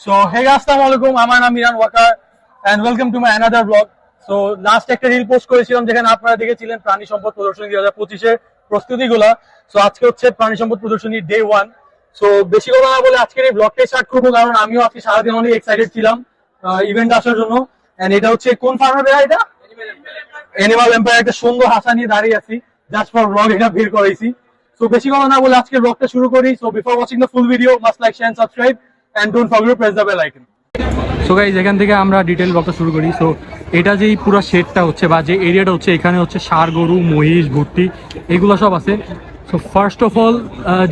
So hey আসসালামু আলাইকুম আমার নাম Miran Waqar and welcome to my another blog so last একটা রিল পোস্ট করেছিলাম যেখানে আপনারা দেখেছিলেন প্রাণী সম্পদ প্রদর্শনী দুই হাজার পঁচিশের প্রস্তুতি গুলা সো আজকে হচ্ছে প্রাণী সম্পদ প্রদর্শনী ডে ওয়ান সো বেশি কথা না বলে আজকের এই ব্লগটা স্টার্ট করব কারণ আমিও আজকে সারাদিন অনেক এক্সাইটেড ছিলাম ইভেন্ট আসার জন্য। এন্ড এটা হচ্ছে কোন ফার্মের বেড়া এটা? এনিমাল এম্পায়ার একটা সুন্দর হাসা নিয়ে দাঁড়িয়ে আছি। জাস্ট ফর ব্লগ এটা বের করেছি সো বেশি কথা না বলে আজকে ব্লগটা শুরু করি। So before watching the full video must like share subscribe and don't forget press the bell icon so guys এখান থেকে আমরা ডিটেল ব্লগটা শুরু করি। সো এটা যেই পুরো শেডটা হচ্ছে বা যে এরিয়াটা হচ্ছে, এখানে হচ্ছে ষাঁড় গরু, মহিষ, ভুট্টি, এগুলো সব আছে। সো ফার্স্ট অফ অল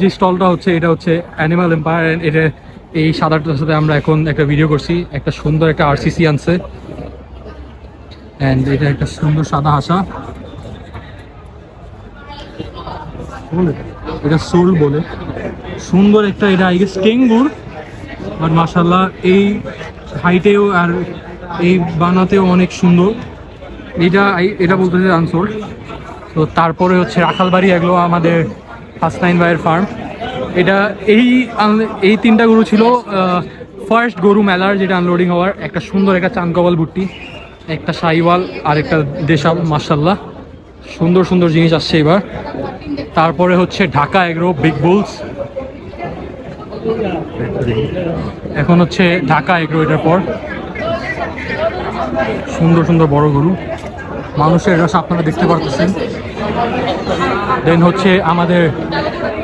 যে স্টলটা হচ্ছে, এটা হচ্ছে অ্যানিমাল এম্পায়ার এটা এই সাদাটার সাথে আমরা এখন একটা ভিডিও করছি। একটা সুন্দর একটা আরসিসি আনছে। অ্যান্ড এটা একটা সুন্দর সাদা হাসা। এটা সোল বলে। সুন্দর একটা, এটা আই গেস টেঙ্গুর আর মাসাল্লাহ এই হাইটেও আর এই বানাতেও অনেক সুন্দর। এটা এটা বলতেছে আনসোর তো তারপরে হচ্ছে রাখালবাড়ি, এগুলো আমাদের হাসনাইন ভাইয়ের ফার্ম এটা, এই এই তিনটা গরু ছিল ফার্স্ট গরু মেলার যেটা আনলোডিং হওয়ার। একটা সুন্দর একটা চানকবাল বুট্টি একটা সাইওয়াল, আর একটা দেশাল মার্শাল্লাহ সুন্দর সুন্দর জিনিস আসছে এবার। তারপরে হচ্ছে ঢাকা এগ্রো বিগ বুলস এখন হচ্ছে ঢাকা এগ্রো এটার পর। সুন্দর সুন্দর বড় গরু। মানুষের রস আপনারা দেখতে পারতেছেন। দেন হচ্ছে আমাদের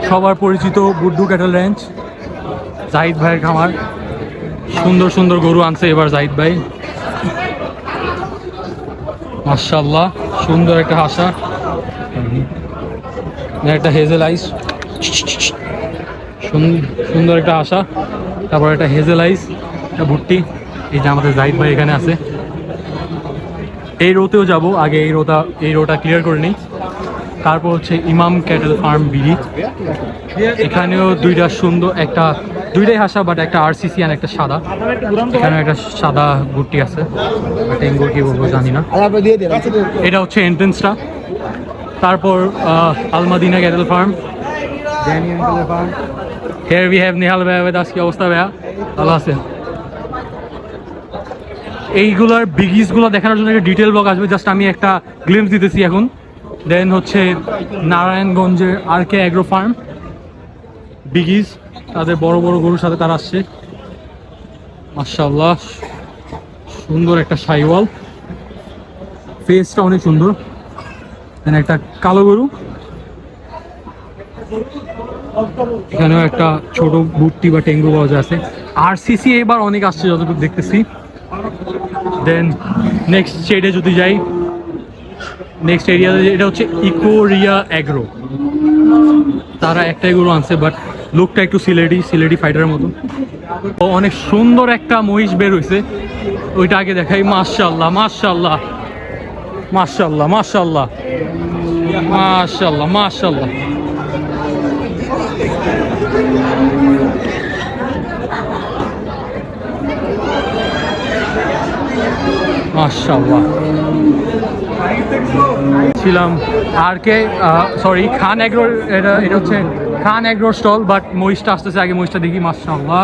সবার পরিচিত বুড্ডু ক্যাটেল রেঞ্জ জাহিদ ভাইয়ের খামার। সুন্দর সুন্দর গরু আনছে এবার জাহিদ ভাই। মার্শাল্লাহ সুন্দর একটা হাসা। একটা হেজেল আইস সুন্দর একটা আশা, তারপর একটা হেজেল আইস, একটা ভুট্টি, এই যে আমাদের জাহিদ ভাই এখানে আছে। এই রোতেও যাব, আগে এই রোটা এই রোটা ক্লিয়ার করে নিই। তারপর হচ্ছে ইমাম ক্যাটেল ফার্ম বিড়ি। এখানেও দুইটা সুন্দর, একটা, দুইটাই হাসা বাট একটা আরসিসি আর একটা সাদা। এখানে একটা সাদা ভুট্টি আছে কি বলব জানি না। এটা হচ্ছে এন্ট্রেন্সটা তারপর Almadina cattle farm farm. Here we have Nehal ভাইয়া with us। কি অবস্থা ভাইয়া। ভালো আছেন? এইগুলোর বিগিসগুলো দেখানোর জন্য একটা ডিটেল ব্লগ আসবে। জাস্ট আমি একটা গ্লিমস দিতেছি এখন। দেন হচ্ছে নারায়ণগঞ্জের আর কে অ্যাগ্রো ফার্ম বিগিস তাদের বড় বড় গরুর সাথে তারা আসছে। মার্শাল্লাহ সুন্দর একটা সাইওয়াল। ফেসটা অনেক সুন্দর। দেন একটা কালো গরু। এখানেও একটা ছোট বুটটি বা টেঙ্গু যায় আছে। আরসিসি এবার অনেক আসছে যতটুকু দেখতেছি। দেন নেক্সট শেডে যদি যাই নেক্সট এরিয়া এটা হচ্ছে ইকোরিয়া অ্যাগ্রো তারা একটাই গরু আনছে বাট লুকটা একটু সিলেডি সিলেডি ফাইটারের মতো। অনেক সুন্দর একটা মহিষ বের হয়েছে ওইটা আগে দেখাই। মাশাল্লাহ মাশাল্লাহ মাশাল্লাহ মাশাল্লাহ মাশাল্লাহ মাশাল্লাহ মাশাল্লাহ ছিলাম আর কে সরি খান এগ্রোর এটা এটা হচ্ছে খান এগ্রোর স্টল বাট মহিষটা আসতেছে আগে মহিষটা দেখি মাশাল্লাহ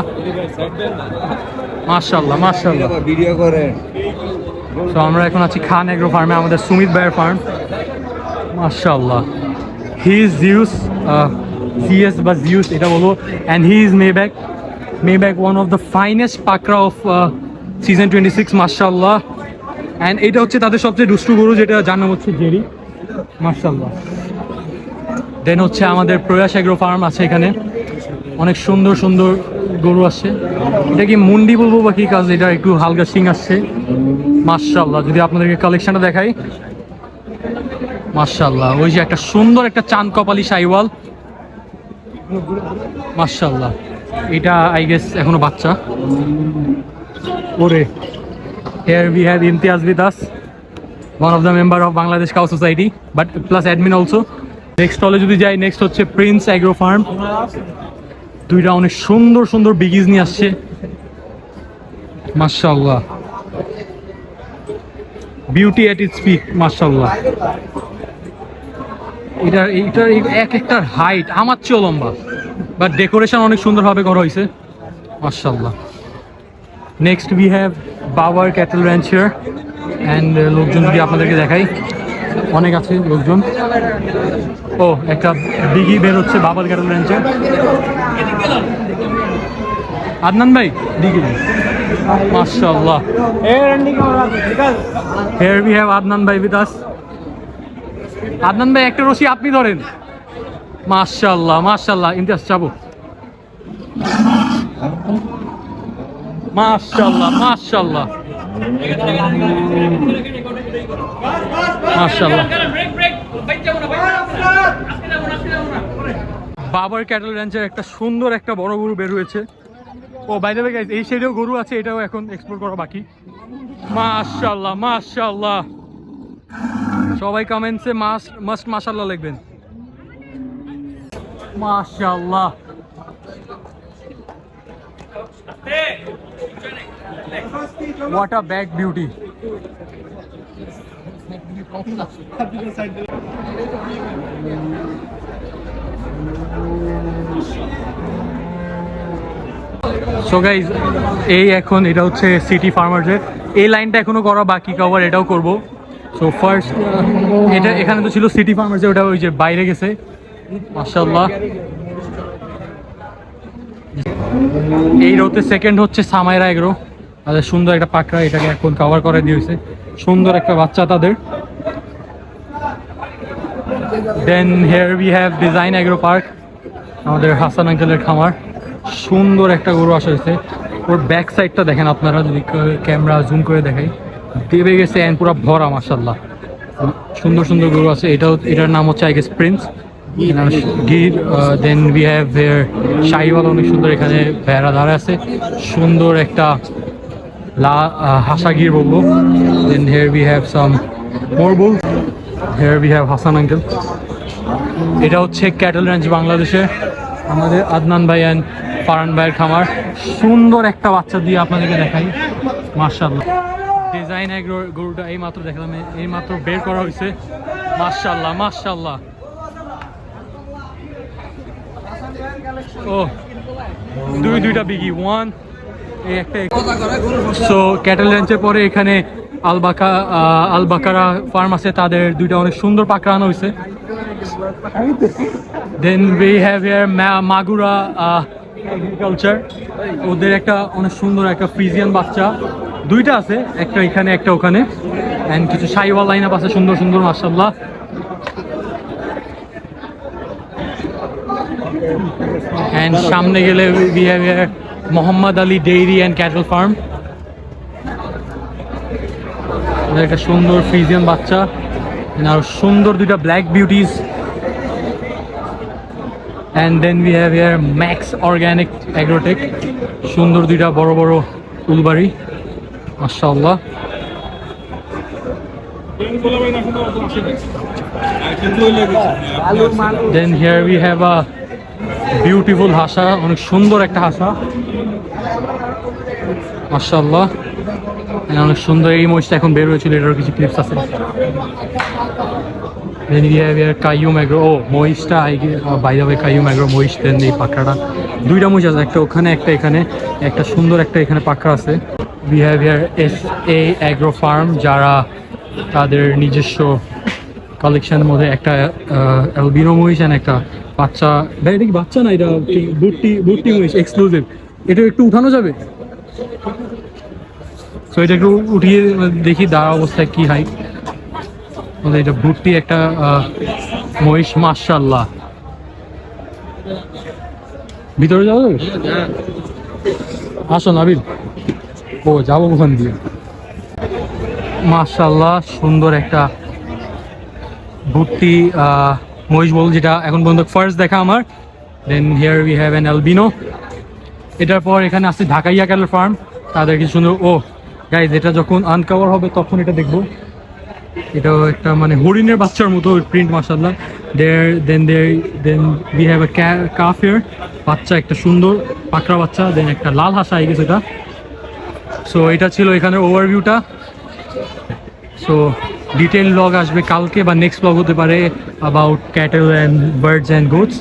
মাশাল্লাহ মাশাল্লাহ ভিডিও করেন তো আমরা এখন আছি খান এগ্রো ফার্মে, আমাদের সুমিত ভাইয়ের ফার্ম। মাশাল্লাহ হি ইজ জিউস সিএস বা জিউস এটা বলব। And he is Maybach Maybach one of the finest পাকরা of season twenty six মার্শাল্লাহ অ্যান্ড এটা হচ্ছে তাদের সবচেয়ে দুষ্টু গরু, যেটা যার নাম হচ্ছে জেরি। মার্শাল্লাহ দেন হচ্ছে আমাদের প্রয়াস এগ্রো ফার্ম আছে এখানে। অনেক সুন্দর সুন্দর গরু আসছে এটা কি মুন্ডি বলব বা কি কাজ? এটা একটু হালকা সিং আসছে। মার্শাল্লাহ যদি আপনাদেরকে কালেকশনটা দেখাই। মার্শাল্লাহ ওই যে একটা সুন্দর একটা চাঁদ কপালি সাইওয়াল। মার্শাল্লাহ এটা আই গেস এখনও বাচ্চা। ওরে। Here we have Imtiaz with us one of the member of Bangladesh cow society but plus admin also next স্টলে যদি যাই নেক্সট হচ্ছে প্রিন্স অ্যাগ্রো ফার্ম দুইটা অনেক সুন্দর সুন্দর বিগিজ নিয়ে আসছে। মার্শাল্লাহ বিউটি এট ইটস পিক মার্শাল্লাহ এটার এইটার এক একটার হাইট আমার চেয়েও লম্বা। বাট ডেকোরেশন অনেক সুন্দরভাবে করা হয়েছে। মার্শাল্লাহ নেক্সট উই হ্যাভ বাবার ক্যাটেল র্যাঞ্চ হিয়ার অ্যান্ড লোকজন যদি আপনাদেরকে দেখাই, অনেক আছে লোকজন। ও একটা বিগি বের হচ্ছে বাবার ক্যাটেল র্যাঞ্চে আদনান ভাই দিকে মাশাআল্লাহ। Here we have আদনান ভাই us আদনান ভাই, একটা রশি আপনি ধরেন। মাশাআল্লাহ মাশাআল্লাহ, ইমতিয়াজ যাব মাশাআল্লাহ মাশাআল্লাহ মাশাআল্লাহ বাবার ক্যাটল র্যাঞ্চের একটা সুন্দর একটা বড় গরু বের হয়েছে। ও বাইরে গাইজ এই সাইডেও গরু আছে, এটাও এখন এক্সপ্লোর করা বাকি। মাশাআল্লাহ মাশাআল্লাহ সবাই কমেন্টসে মাস মাস্ট মাশাআল্লাহ লিখবেন। মাশাআল্লাহ What a back beauty. So guys এই এখন এটা হচ্ছে সিটি ফার্মার্সের এই লাইনটা এখনও করা বাকি কভার এটাও করব। সো ফার্স্ট এটা এখানে তো ছিল সিটি ফার্মার্সে ওটা ওই যে বাইরে গেছে। মাশাল্লাহ এই রোতে সেকেন্ড হচ্ছে সামাইরা এগ্রো। তাদের সুন্দর একটা পাকড়া এটাকে এখন কভার করে দিয়েছে সুন্দর একটা বাচ্চা তাদের। Then here we have design agro park আমাদের হাসান আঙ্কেলের খামার। সুন্দর একটা গরু আসা হয়েছে। ওর ব্যাক সাইডটা দেখেন আপনারা, যদি ক্যামেরা জুম করে দেখাই। দেবে গেছে এন পুরা ভরা মাসাল্লাহ সুন্দর সুন্দর গরু আছে। এটাও এটার নাম হচ্ছে I guess prince Gir then we have here Sahiwal অনেক সুন্দর এখানে ভেড়া ধারে আছে। সুন্দর একটা লা হাসা গির বলব। Then here we have some more bull here we have Hasan uncle এটা হচ্ছে ক্যাটেল রেঞ্জ বাংলাদেশে। আমাদের আদনান ভাই অ্যান্ড ফারান ভাইয়ের খামার। সুন্দর একটা বাচ্চা দিয়ে আপনাদেরকে দেখাই। মার্শাল্লাহ ডিজাইন এক গরুটা এই মাত্র দেখালাম। এই মাত্র বের করা হয়েছে। মার্শাল্লাহ মার্শাল্লাহ ও, দুই দুইটা বিগি ওয়ান সো ক্যাটেল রেঞ্চের পরে এখানে আলবাকা আলবাকারা ফার্ম আছে, তাদের দুইটা অনেক সুন্দর পাকড়া আনা হয়েছে then we have here Magura agriculture ওদের একটা অনেক সুন্দর একটা ফ্রিজিয়ান বাচ্চা। দুইটা আছে, একটা এখানে, একটা ওখানে। অ্যান্ড কিছু সাইওয়াল লাইন আপ আছে, সুন্দর সুন্দর মাসাল্লাহ অ্যান্ড সামনে গেলে here Mohammad Ali dairy and cattle farm. একটা সুন্দর ফ্রিজিয়ান বাচ্চা। আরও সুন্দর দুইটা black beauties and then we have year max organic agrotech সুন্দর দুইটা বড় বড় উলবাড়ি মাশাআল্লাহ। Then here we have a beautiful হাসা, অনেক সুন্দর একটা হাসা। And অনেক সুন্দর এই মহিষটা এখন বের হয়েছিল এটার কিছু ক্লিপস আছে। বাই মহিষ দেন এই দুইটা আছে, একটা ওখানে, একটা এখানে। একটা সুন্দর, একটা এখানে আছে। এস এ অ্যাগ্রো ফার্ম যারা তাদের নিজস্ব কালেকশনের মধ্যে একটা অ্যালবিনো মহিষ and একটা বাচ্চা। ভাই, এটা কি বাচ্চা না এটা বুট্টি বুট্টি মহিষ? এক্সক্লুসিভ এটা একটু উঠানো যাবে? সো এটা একটু উঠিয়ে দেখি দাঁড়া অবস্থায় কি হাই আমাদের এটা ভুট্টি একটা মহিষ মাশাল্লাহ ভিতরে যাব? আসো নাবিল ও, যাব ওখান দিয়ে। মাশাল্লাহ সুন্দর একটা আহ, মহিষ বল যেটা এখন পর্যন্ত ফার্স্ট দেখা আমার। Then here we have an albino এটার পর এখানে আছে ঢাকাইয়া ক্যাটল ফার্ম তাদের কিছু সুন্দর ও গাইজ এটা যখন আনকাভার হবে তখন এটা দেখব। এটাও একটা মানে হরিণের বাচ্চার মতো প্রিন্ট মাসাল্লাহ দেয়ার দেন দেয়ার দেন উই হ্যাভ এ কাফের বাচ্চা একটা সুন্দর পাকড়া বাচ্চা দেন একটা লাল হাসা আই গেছে এটা। সো এটা ছিল এখানের ওভারভিউটা সো ডিটেল লগ আসবে কালকে বা নেক্সট ব্লগ হতে পারে about cattle and birds and goods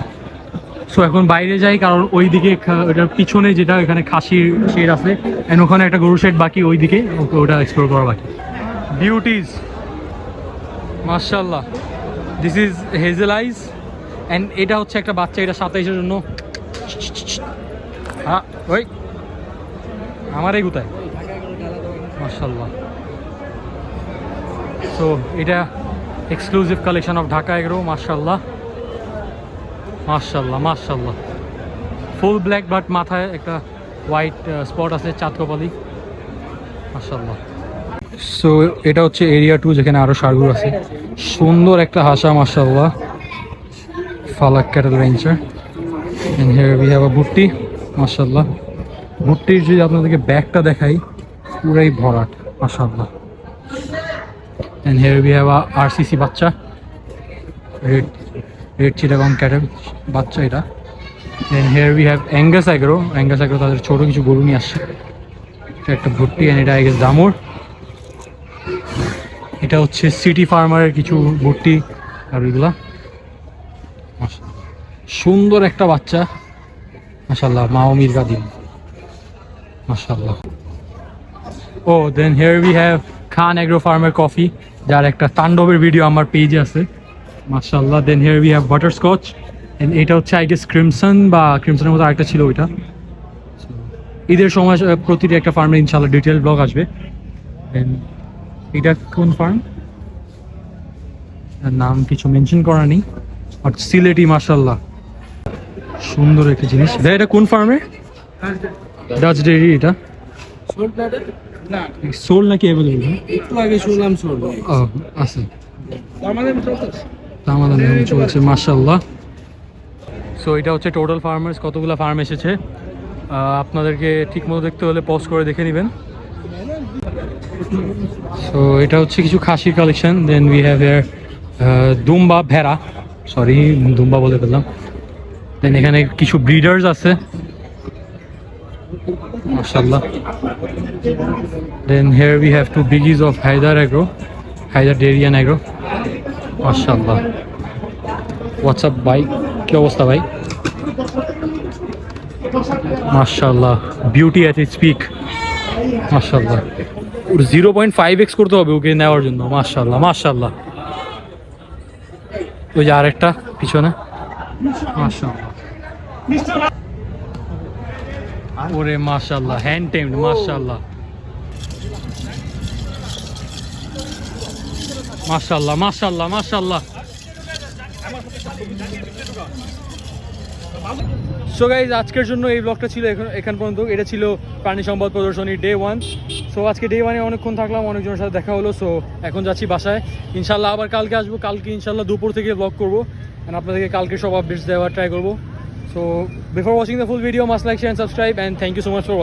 so এখন বাইরে যাই, কারণ ওইদিকে খা- ওটার পিছনে যেটা এখানে খাসির শেড আছে অ্যান্ড ওখানে একটা গরু শেড বাকি ওইদিকে, ওকে ওটা এক্সপ্লোর করা বাকি। বিউটিজ মার্শাল্লাহ this is hazel eyes and এটা হচ্ছে একটা বাচ্চা, এটা সাতাইশের জন্য। হ্যাঁ ওই। আমার এই গুতায়। মার্শাল্লাহ সো এটা exclusive collection of Dhaka agro মার্শাল্লাহ মার্শাল্লাহ মার্শাল্লাহ ফুল ব্ল্যাক বাট মাথায় একটা হোয়াইট স্পট আছে চাঁদ কপালি মার্শাল্লাহ সো এটা হচ্ছে এরিয়া টু যেখানে আরও সারগুলো আছে। সুন্দর একটা হাসা মার্শাল্লাহ ফালাক ক্যাটেল রেঞ্চার হ্যাভ আ ভুট্টি মার্শাল্লাহ ভুট্টির যদি আপনাদেরকে ব্যাগটা দেখাই, পুরাই ভরাট মার্শাল্লাহ and here we have a RCC বাচ্চা। রেড রেড চিটাগং ক্যাটেল বাচ্চা এটা। Then here we have Angus agro Angus agro তাদের ছোট কিছু গরু নিয়ে আসছে। এটা একটা ভুট্টি অ্যান্ড এটা আই গেস এটা হচ্ছে সিটি ফার্মারের কিছু ভুট্টি আর এগুলা। সুন্দর একটা বাচ্চা। মাশাল্লাহ মাও মির্গা দিন। মাশাল্লাহ ও then here we have Khan agro ফার্মের কফি যার একটা তাণ্ডবের ভিডিও আমার পেজে আছে। মাশাল্লাহ then here we have butterscotch and এটা হচ্ছে আই গেস ক্রিমসন বা ক্রিমসনের মতো আরেকটা ছিল ওইটা। ঈদের সময় প্রতিটি একটা ফার্মে ইনশাল্লাহ ডিটেল ব্লগ আসবে। এটা কোন ফার্ম নাম কিছু মেনশন করা নেই বাট সিলেটি মার্শাল্লাহ সুন্দর একটা জিনিস। এটা কোন ফার্মের ডাচ ডেয়ারি এটা। না সোল নাকি অ্যাভেলেবল একটু আগে শুনলাম শোন ও আছে। আমাদের চলতেছে আমাদের চলছে মাশাল্লাহ সো এটা হচ্ছে টোটাল ফার্মার্স কতগুলো ফার্ম এসেছে? আপনাদেরকে ঠিক মতো দেখতে হলে পজ করে দেখে নেবেন। সো এটা হচ্ছে কিছু খাসির কালেকশন দেন উই হ্যাভ এয়ার দুম্বা ভেড়া। সরি দুম্বা বলে ফেললাম। দেন এখানে কিছু ব্রিডার্স আছে। মাশাল্লাহ then here we have two biggies of Haider agro Haider ডেরিয়ান agro মাশাল্লাহ হোয়াটসঅ্যাপ ভাই কি অবস্থা ভাই মাশাল্লাহ বিউটি অ্যাট ইটস পিক মাশাল্লাহ or zero point five x করতে হবে ওকে নেওয়ার জন্য মাশাল্লাহ মাশাল্লাহ ওই যে আরেকটা পিছনে মাশাল্লাহ ওরে মাশাল্লাহ হ্যান্ড টেমড মাশাল্লাহ মাশাল্লাহ মাশাল্লাহ মাশাল্লাহ সো গাইজ আজকের জন্য এই ব্লগটা ছিল এখন এখান পর্যন্ত। এটা ছিল প্রাণী সম্পদ প্রদর্শনী ডে ওয়ান সো আজকে ডে ওয়ানে অনেকক্ষণ থাকলাম অনেকজনের সাথে দেখা হলো। সো এখন যাচ্ছি বাসায়। ইনশাল্লাহ আবার কালকে আসব। কালকে ইনশাল্লাহ দুপুর থেকে ব্লগ করব। অ্যান্ড আপনাদেরকে কালকে সব আপডেটস দেওয়ার ট্রাই করব। So before watching the full video, must like, share and subscribe and thank you so much for watching.